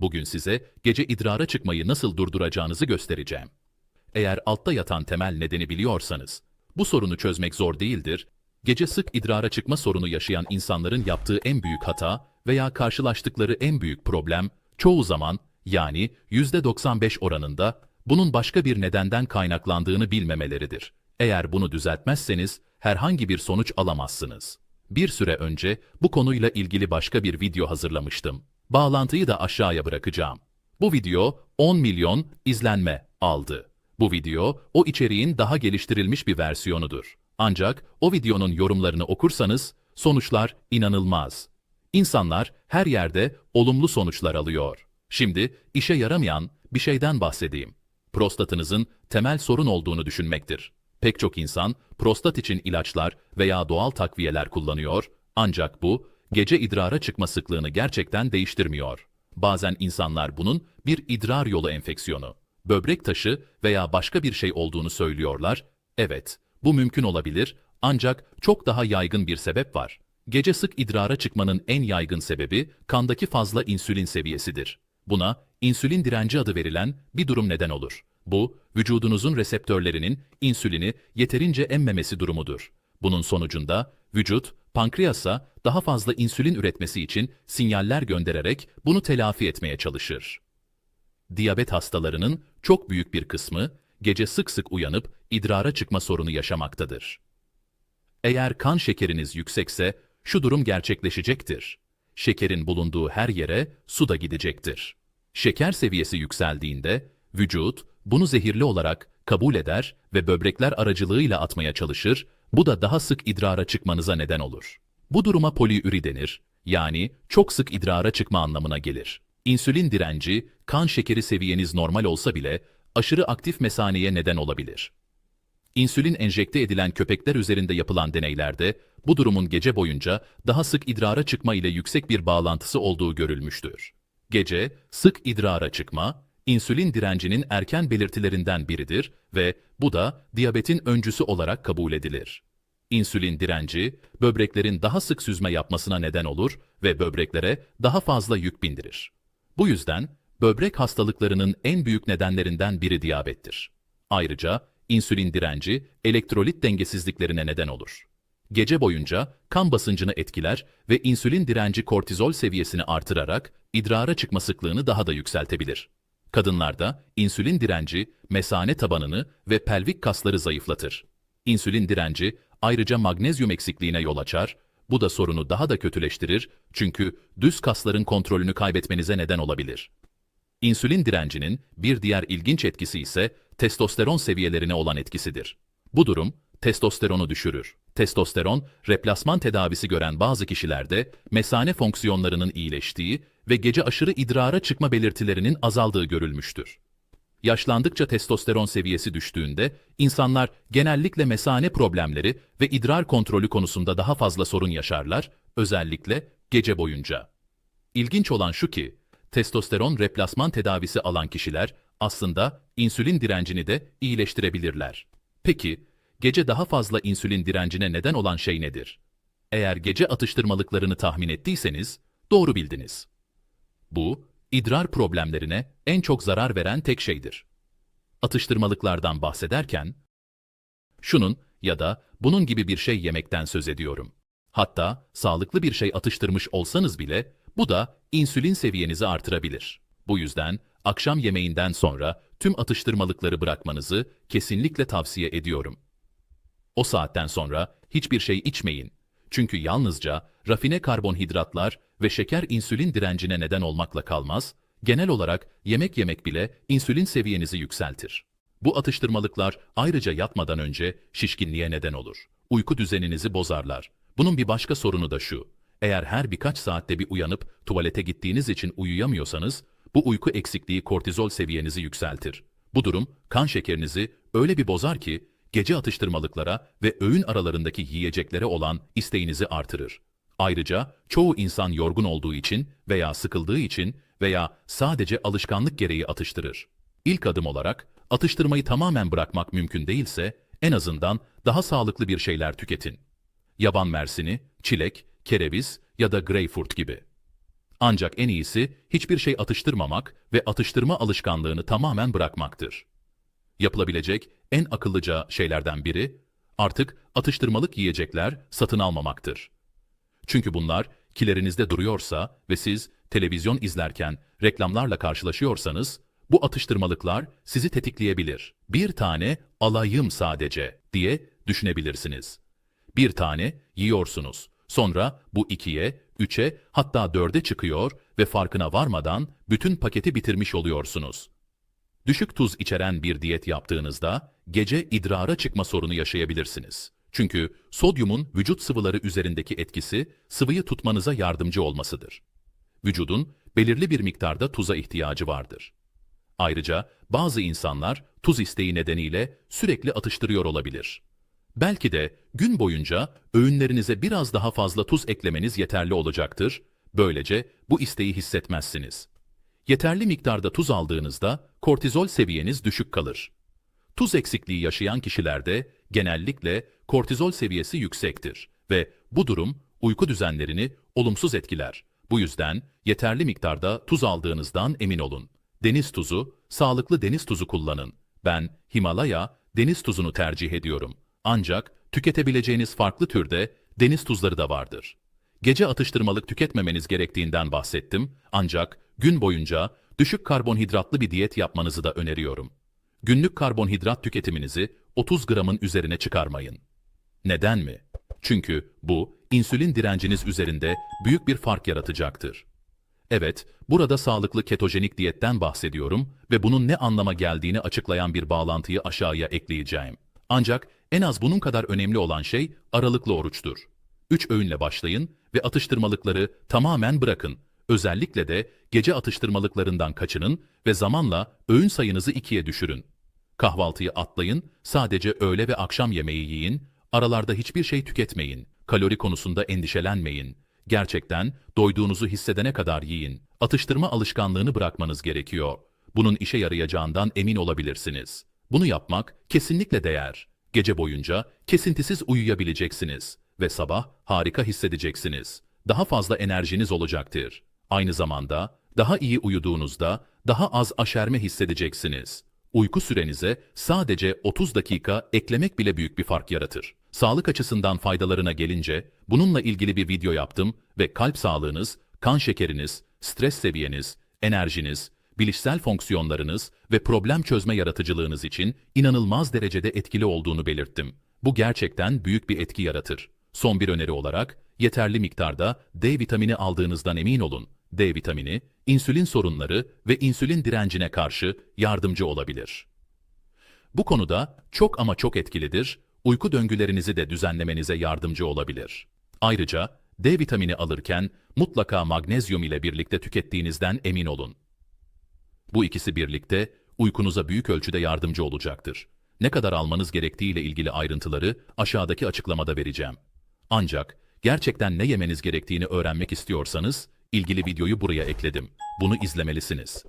Bugün size gece idrara çıkmayı nasıl durduracağınızı göstereceğim. Eğer altta yatan temel nedeni biliyorsanız, bu sorunu çözmek zor değildir. Gece sık idrara çıkma sorunu yaşayan insanların yaptığı en büyük hata veya karşılaştıkları en büyük problem, çoğu zaman yani %95 oranında bunun başka bir nedenden kaynaklandığını bilmemeleridir. Eğer bunu düzeltmezseniz herhangi bir sonuç alamazsınız. Bir süre önce bu konuyla ilgili başka bir video hazırlamıştım. Bağlantıyı da aşağıya bırakacağım. Bu video 10 milyon izlenme aldı. Bu video o içeriğin daha geliştirilmiş bir versiyonudur. Ancak o videonun yorumlarını okursanız sonuçlar inanılmaz. İnsanlar her yerde olumlu sonuçlar alıyor. Şimdi işe yaramayan bir şeyden bahsedeyim. Prostatınızın temel sorun olduğunu düşünmektir. Pek çok insan prostat için ilaçlar veya doğal takviyeler kullanıyor ancak bu gece idrara çıkma sıklığını gerçekten değiştirmiyor. Bazen insanlar bunun bir idrar yolu enfeksiyonu, böbrek taşı veya başka bir şey olduğunu söylüyorlar. Evet, bu mümkün olabilir ancak çok daha yaygın bir sebep var. Gece sık idrara çıkmanın en yaygın sebebi kandaki fazla insülin seviyesidir. Buna insülin direnci adı verilen bir durum neden olur. Bu, vücudunuzun reseptörlerinin insülini yeterince emmemesi durumudur. Bunun sonucunda vücut, pankreasa daha fazla insülin üretmesi için sinyaller göndererek bunu telafi etmeye çalışır. Diyabet hastalarının çok büyük bir kısmı gece sık sık uyanıp idrara çıkma sorunu yaşamaktadır. Eğer kan şekeriniz yüksekse şu durum gerçekleşecektir. Şekerin bulunduğu her yere su da gidecektir. Şeker seviyesi yükseldiğinde vücut bunu zehirli olarak kabul eder ve böbrekler aracılığıyla atmaya çalışır, bu da daha sık idrara çıkmanıza neden olur. Bu duruma poliüri denir, yani çok sık idrara çıkma anlamına gelir. İnsülin direnci, kan şekeri seviyeniz normal olsa bile aşırı aktif mesaneye neden olabilir. İnsülin enjekte edilen köpekler üzerinde yapılan deneylerde bu durumun gece boyunca daha sık idrara çıkma ile yüksek bir bağlantısı olduğu görülmüştür. Gece sık idrara çıkma, insülin direncinin erken belirtilerinden biridir ve bu da diyabetin öncüsü olarak kabul edilir. İnsülin direnci, böbreklerin daha sık süzme yapmasına neden olur ve böbreklere daha fazla yük bindirir. Bu yüzden böbrek hastalıklarının en büyük nedenlerinden biri diyabettir. Ayrıca insülin direnci elektrolit dengesizliklerine neden olur. Gece boyunca kan basıncını etkiler ve insülin direnci kortizol seviyesini artırarak idrara çıkma sıklığını daha da yükseltebilir. Kadınlarda insülin direnci mesane tabanını ve pelvik kasları zayıflatır. İnsülin direnci ayrıca magnezyum eksikliğine yol açar, bu da sorunu daha da kötüleştirir çünkü düz kasların kontrolünü kaybetmenize neden olabilir. İnsülin direncinin bir diğer ilginç etkisi ise testosteron seviyelerine olan etkisidir. Bu durum testosteronu düşürür. Testosteron, replasman tedavisi gören bazı kişilerde mesane fonksiyonlarının iyileştiği ve gece aşırı idrara çıkma belirtilerinin azaldığı görülmüştür. Yaşlandıkça testosteron seviyesi düştüğünde insanlar genellikle mesane problemleri ve idrar kontrolü konusunda daha fazla sorun yaşarlar, özellikle gece boyunca. İlginç olan şu ki, testosteron replasman tedavisi alan kişiler aslında insülin direncini de iyileştirebilirler. Peki, gece daha fazla insülin direncine neden olan şey nedir? Eğer gece atıştırmalıklarını tahmin ettiyseniz, doğru bildiniz. Bu, idrar problemlerine en çok zarar veren tek şeydir. Atıştırmalıklardan bahsederken, şunun ya da bunun gibi bir şey yemekten söz ediyorum. Hatta sağlıklı bir şey atıştırmış olsanız bile bu da insülin seviyenizi artırabilir. Bu yüzden akşam yemeğinden sonra tüm atıştırmalıkları bırakmanızı kesinlikle tavsiye ediyorum. O saatten sonra hiçbir şey içmeyin. Çünkü yalnızca rafine karbonhidratlar ve şeker insülin direncine neden olmakla kalmaz, genel olarak yemek yemek bile insülin seviyenizi yükseltir. Bu atıştırmalıklar ayrıca yatmadan önce şişkinliğe neden olur. Uyku düzeninizi bozarlar. Bunun bir başka sorunu da şu. Eğer her birkaç saatte bir uyanıp tuvalete gittiğiniz için uyuyamıyorsanız, bu uyku eksikliği kortizol seviyenizi yükseltir. Bu durum kan şekerinizi öyle bir bozar ki gece atıştırmalıklara ve öğün aralarındaki yiyeceklere olan isteğinizi artırır. Ayrıca çoğu insan yorgun olduğu için veya sıkıldığı için veya sadece alışkanlık gereği atıştırır. İlk adım olarak atıştırmayı tamamen bırakmak mümkün değilse en azından daha sağlıklı bir şeyler tüketin. Yaban mersini, çilek, kereviz ya da greyfurt gibi. Ancak en iyisi hiçbir şey atıştırmamak ve atıştırma alışkanlığını tamamen bırakmaktır. Yapılabilecek en akıllıca şeylerden biri artık atıştırmalık yiyecekler satın almamaktır. Çünkü bunlar kilerinizde duruyorsa ve siz televizyon izlerken reklamlarla karşılaşıyorsanız bu atıştırmalıklar sizi tetikleyebilir. Bir tane alayım sadece diye düşünebilirsiniz. Bir tane yiyorsunuz. Sonra bu ikiye, üçe hatta dörde çıkıyor ve farkına varmadan bütün paketi bitirmiş oluyorsunuz. Düşük tuz içeren bir diyet yaptığınızda gece idrara çıkma sorunu yaşayabilirsiniz. Çünkü sodyumun vücut sıvıları üzerindeki etkisi sıvıyı tutmanıza yardımcı olmasıdır. Vücudun belirli bir miktarda tuza ihtiyacı vardır. Ayrıca bazı insanlar tuz isteği nedeniyle sürekli atıştırıyor olabilir. Belki de gün boyunca öğünlerinize biraz daha fazla tuz eklemeniz yeterli olacaktır. Böylece bu isteği hissetmezsiniz. Yeterli miktarda tuz aldığınızda kortizol seviyeniz düşük kalır. Tuz eksikliği yaşayan kişilerde genellikle kortizol seviyesi yüksektir ve bu durum uyku düzenlerini olumsuz etkiler. Bu yüzden yeterli miktarda tuz aldığınızdan emin olun. Deniz tuzu, sağlıklı deniz tuzu kullanın. Ben Himalaya deniz tuzunu tercih ediyorum. Ancak tüketebileceğiniz farklı türde deniz tuzları da vardır. Gece atıştırmalık tüketmemeniz gerektiğinden bahsettim ancak gün boyunca düşük karbonhidratlı bir diyet yapmanızı da öneriyorum. Günlük karbonhidrat tüketiminizi 30 gramın üzerine çıkarmayın. Neden mi? Çünkü bu insülin direnciniz üzerinde büyük bir fark yaratacaktır. Evet, burada sağlıklı ketojenik diyetten bahsediyorum ve bunun ne anlama geldiğini açıklayan bir bağlantıyı aşağıya ekleyeceğim. Ancak en az bunun kadar önemli olan şey aralıklı oruçtur. 3 öğünle başlayın ve atıştırmalıkları tamamen bırakın. Özellikle de gece atıştırmalıklarından kaçının ve zamanla öğün sayınızı ikiye düşürün. Kahvaltıyı atlayın, sadece öğle ve akşam yemeği yiyin, aralarda hiçbir şey tüketmeyin, kalori konusunda endişelenmeyin. Gerçekten doyduğunuzu hissedene kadar yiyin. Atıştırma alışkanlığını bırakmanız gerekiyor. Bunun işe yarayacağından emin olabilirsiniz. Bunu yapmak kesinlikle değer. Gece boyunca kesintisiz uyuyabileceksiniz ve sabah harika hissedeceksiniz. Daha fazla enerjiniz olacaktır. Aynı zamanda daha iyi uyuduğunuzda daha az aşerme hissedeceksiniz. Uyku sürenize sadece 30 dakika eklemek bile büyük bir fark yaratır. Sağlık açısından faydalarına gelince bununla ilgili bir video yaptım ve kalp sağlığınız, kan şekeriniz, stres seviyeniz, enerjiniz, bilişsel fonksiyonlarınız ve problem çözme yaratıcılığınız için inanılmaz derecede etkili olduğunu belirttim. Bu gerçekten büyük bir etki yaratır. Son bir öneri olarak yeterli miktarda D vitamini aldığınızdan emin olun. D vitamini, insülin sorunları ve insülin direncine karşı yardımcı olabilir. Bu konuda çok ama çok etkilidir, uyku döngülerinizi de düzenlemenize yardımcı olabilir. Ayrıca D vitamini alırken mutlaka magnezyum ile birlikte tükettiğinizden emin olun. Bu ikisi birlikte uykunuza büyük ölçüde yardımcı olacaktır. Ne kadar almanız gerektiği ile ilgili ayrıntıları aşağıdaki açıklamada vereceğim. Ancak gerçekten ne yemeniz gerektiğini öğrenmek istiyorsanız ilgili videoyu buraya ekledim. Bunu izlemelisiniz.